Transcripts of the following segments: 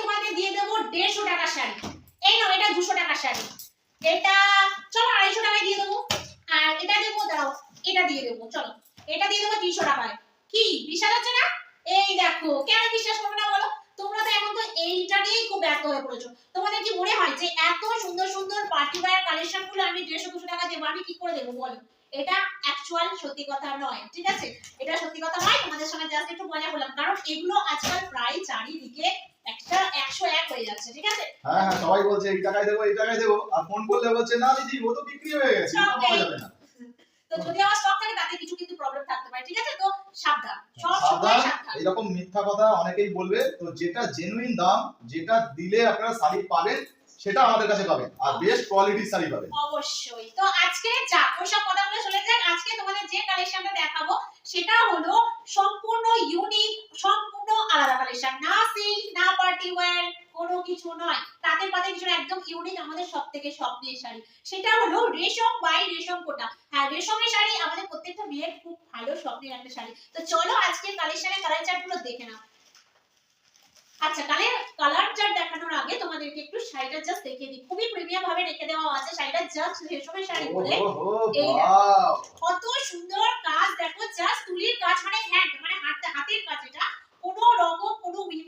তোমাদের দিয়ে দেবো দেড়শো টাকা শাড়ি। এই নাও, এটা দুশো টাকা শাড়ি। এটা, চলো আড়াইশো টাকায় দিয়ে দেবো। আর এটা দেবো, দাও, এটা দিয়ে দেবো, চলো। এটা দিয়ে দেবো তিনশো টাকায়। কি, বিশ্বাস হচ্ছে না? এই দেখো, কেন বিশ্বাস করবে না বলো? তোমরা তো এখন তো এইটা নিয়েই খুব ব্যস্ত হয়ে পড়েছো। তোমাদের কি মনে হয় যে এত সুন্দর সুন্দর পার্টি ওয়্যার কালেকশনগুলো আমি দেড়শো, দুশো টাকা দেবো, আমি কি করে দেবো বলো? এটা অ্যাকচুয়াল সত্যি কথা নয়, ঠিক আছে? এটা সত্যি কথা তোমাদের সঙ্গে জাস্ট একটু মজা করলাম। কারণ এগুলো আজকাল প্রায় চারিদিকে একটা একশো এক হয়ে যাচ্ছে ঠিক আছে? হ্যাঁ হ্যাঁ সবাই বলছে এই টাকায় দেবো এই টাকায় দেবো। আর ফোন করলে বলছে না দিদি ও তো বিক্রি হয়ে গেছে পাওয়া যাবে না। তো যদি আমার স্টক থাকে তাতে কিছু কিন্তু প্রবলেম থাকতে পারে ঠিক আছে? তো সাবধান সব সময় সাবধান। সাবধান এরকম মিথ্যা কথা অনেকেই বলবে। তো যেটা জেনুইন দাম যেটা দিলে আপনারা শাড়ি পাবেন সেটা আমাদের কাছে পাবেন আর বেস্ট কোয়ালিটির শাড়ি পাবেন অবশ্যই। তো আজকে যা ওসব কথাগুলো চলে যাক আজকে তোমাদের যে কালেকশনটা দেখাবো, সেটা হলো সম্পূর্ণ ইউনিক সম্পূর্ণ আলাদা কালেকশন না সিল্ক না পার্টি ওয়্যার কোনো কিছু নয়। তাদের পাতে কিছু একদম ইউনিক আমাদের সব থেকে স্বপ্নের শাড়ি। সেটা হলো রেশম বাই রেশম কোটা। হ্যাঁ রেশমের শাড়ি আমাদের প্রত্যেকটা মেয়ের খুব ভালো স্বপ্নের একটা শাড়ি। তো চলো আজকে কালেকশনের কালার চার্টগুলো দেখে নাও। আচ্ছা কালার কালার চার্ট দেখানোর আগে তোমাদেরকে একটু শাড়িটা জাস্ট দেখিয়ে দিই। খুবই প্রিমিয়াম ভাবে রেখে দেওয়া আছে। শাড়িটা জাস্ট রেশমের শাড়ি বলে। এই কত সুন্দর কাজ। দেখো জাস্ট তুলির কাজ মানে হ্যান্ড মানে হাতে হাতের কাজ এটা।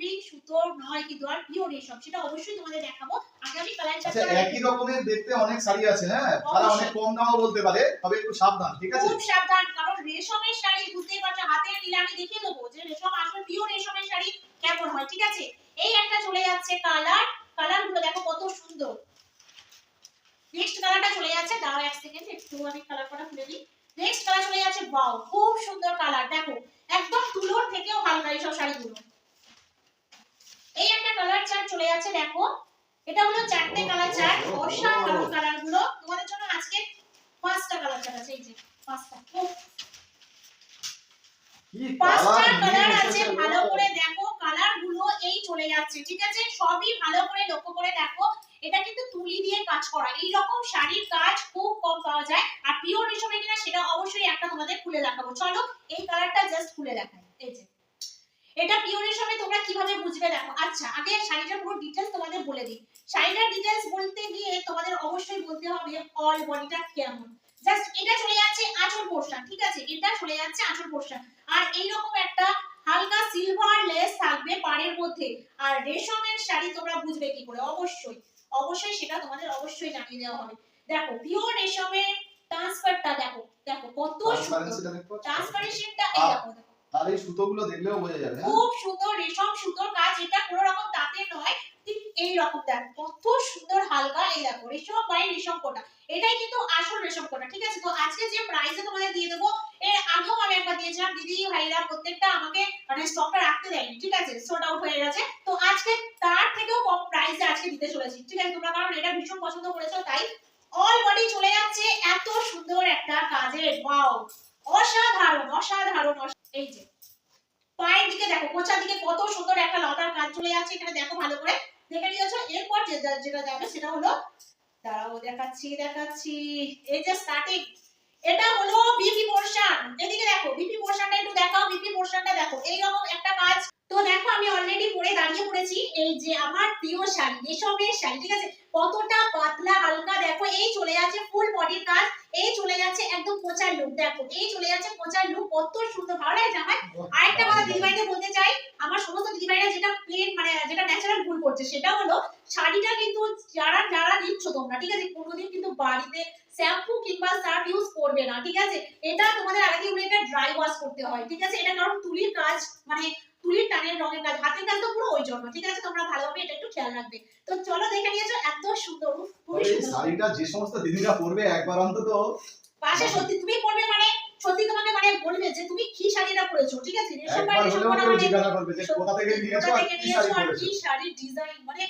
কোনো উইভিং সুতো নয় কিন্তু আর পিওর রেশম সেটা অবশ্যই তোমাদের দেখাবো। আগে আমি কালার আচ্ছা একই রকমের দেখতে অনেক শাড়ি আছে হ্যাঁ? তারা অনেক কম দামও বলতে পারে তবে একটু সাবধান ঠিক আছে? খুব সাবধান কারণ রেশমের শাড়ি বুঝতেই পারছ হাতে নিলে আমি দেখিয়ে দেবো যে রেশম আসলে পিওর রেশমের শাড়ি কেমন হয় ঠিক আছে? এই একটা চলে যাচ্ছে কালার কালারগুলো দেখো কত সুন্দর। নেক্সট কালারটা চলে যাচ্ছে দাঁড়াও এক সেকেন্ড একটু আমি কালার কটা খুলে দিই। নেক্সট কালার চলে যাচ্ছে বাও খুব সুন্দর কালার দেখো একদম তুলোর থেকেও হালকা এই সব শাড়িগুলো। এই একটা কালার চার্ট চলে যাচ্ছে দেখো। এটা হলো চারটে কালার চার্ট অসাধারণ কালারগুলো। তোমাদের জন্য আজকে পাঁচটা কালার চার্ট আছে এই যে পাঁচটা। পাঁচটা কালার আছে ভালো করে দেখো কালারগুলো এই চলে যাচ্ছে ঠিক আছে? সবই ভালো করে লক্ষ্য করে দেখো। এটা কিন্তু তুলি দিয়ে কাজ করা এই রকম শাড়ির কাজ খুব কম পাওয়া যায়। আর পিওর রেশমে কিনা সেটা অবশ্যই একটা তোমাদের খুলে দেখাবো। চলো এই কালারটা জাস্ট খুলে দেখাই। এই যে। এটা পিওর রেশমে তোমরা কীভাবে বুঝবে দেখো। আচ্ছা আগে শাড়িটার পুরো ডিটেলস তোমাদের বলে দিই। শাড়িটার ডিটেলস বলতে গিয়ে তোমাদের অবশ্যই বলতে হবে অল বডিটা কেমন। জাস্ট এটা চলে যাচ্ছে আঁচল পোর্শন ঠিক আছে? এটা চলে যাচ্ছে আঁচল পোর্শন। আর এইরকম একটা হালকা সিলভার লেস থাকবে পাড়ের মধ্যে। আর রেশমের শাড়ি তোমরা বুঝবে কি করে? অবশ্যই। অবশ্যই সেটা তোমাদের অবশ্যই জানিয়ে দেওয়া হবে। দেখো পিওর রেশমের ট্রান্সফারটা দেখো দেখো কত সুন্দর। Transparency টা দেখতে পাচ্ছ? ট্রান্সপারেশনটা এই আর এই সুতোগুলো দেখলেও বোঝা যাবে হ্যাঁ? খুব সুন্দর রেশম সুতোর কাজ এটা কোনো রকম তাতে নয়, ঠিক এই রকম দেখো, কত সুন্দর হালকা এই দেখো, রেশম বাই রেশম কোটা, এটাই কিন্তু আসল রেশম কোটা, ঠিক আছে? তো আজকে যে প্রাইসে তোমাদের দিয়ে দেবো, এর আগেও আমি একবার দিয়েছিলাম, দিদি, ভাইরা প্রত্যেকটা আমাকে মানে স্টকটা রাখতে দেয়নি, ঠিক আছে? সোল্ড আউট হয়ে গেছে, তো আজকে তার থেকেও কম প্রাইসে আজকে দিতে চলেছি, ঠিক আছে? তোমরা কারণ এটা ভীষণ পছন্দ করেছ, তাই অল বডি চলে যাচ্ছে এত সুন্দর একটা কাজের ওয়াও অসাধারণ অসাধারণ, অসা- এই যে, পায়ের দিকে দেখো, কোচার দিকে কত সুন্দর একটা লতার কাজ চলে যাচ্ছে, এখানে দেখো ভালো করে। দেখে নিয়েছো? এরপর যেটা যাবে সেটা হলো, দাঁড়াও, দেখাচ্ছি দেখাচ্ছি। এই যে স্টার্টিং এটা হলো বিপি পোর্শন এদিকে দেখো বিপি পোর্শনটা একটু দেখাও বিপি পোর্শনটা দেখো। এইরকম একটা কাজ। তো দেখো, আমি অলরেডি পরে দাঁড়িয়ে পড়েছি। এই যে আমার প্রিয় শাড়ি রেশমের শাড়ি, ঠিক আছে? কতটা পাতলা হালকা দেখো এই চলে যাচ্ছে ফুল বডির কাজ এই চলে যাচ্ছে একদম কোচার লুক দেখো এই চলে যাচ্ছে কোচার লুক কত সুন্দর ভালো লাগছে আমার আরেকটা কথা দিদিভাইদের বলতে চাই আমার সমস্ত দিদিভাইরা যেটা প্লেন মানে যেটা ন্যাচারাল ভুল করছে সেটা হলো শাড়িটা কিন্তু যারা যারা নিচ্ছ তোমরা ঠিক আছে? কোনোদিন কিন্তু বাড়িতে শ্যাম্পু কিংবা সার্ফ ইউজ করবে না ঠিক আছে? এটা তোমাদের আগে দিয়ে এটা ড্রাই ওয়াশ করতে হয় ঠিক আছে? এটা কারণ তুলির কাজ মানে তুলির টানের রঙের কাজ হাতের কাজ তো পুরো ওই জন্য ঠিক আছে? তোমরা ভালোভাবে এটা একটু খেয়াল রাখবে। তো চলো দেখে নিয়েছো এত সুন্দর। শাড়িটা যে সমস্ত দিদিরা পরবে একবার অন্তত পাশে সত্যি তুমি পড়বে মানে সত্যি তোমাকে মানে বলবে যে তুমি কি শাড়িটা পরেছো ঠিক আছে? রেশম বাড়ি রেশম করা মানে জিজ্ঞাসা করবে যে কোথা থেকে নিয়েছো আর কি শাড়ি কি শাড়ির ডিজাইন মানে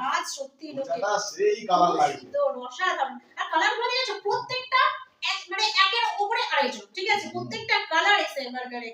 কাজ সত্যি লোকে সেই কালার লাগে লাগছে সুন্দর অসাধারণ। আর কালারগুলো দেখেছ প্রত্যেকটা এক মানে একের উপরে আড়াইশো ঠিক আছে? প্রত্যেকটা কালার এক্সেল এবারে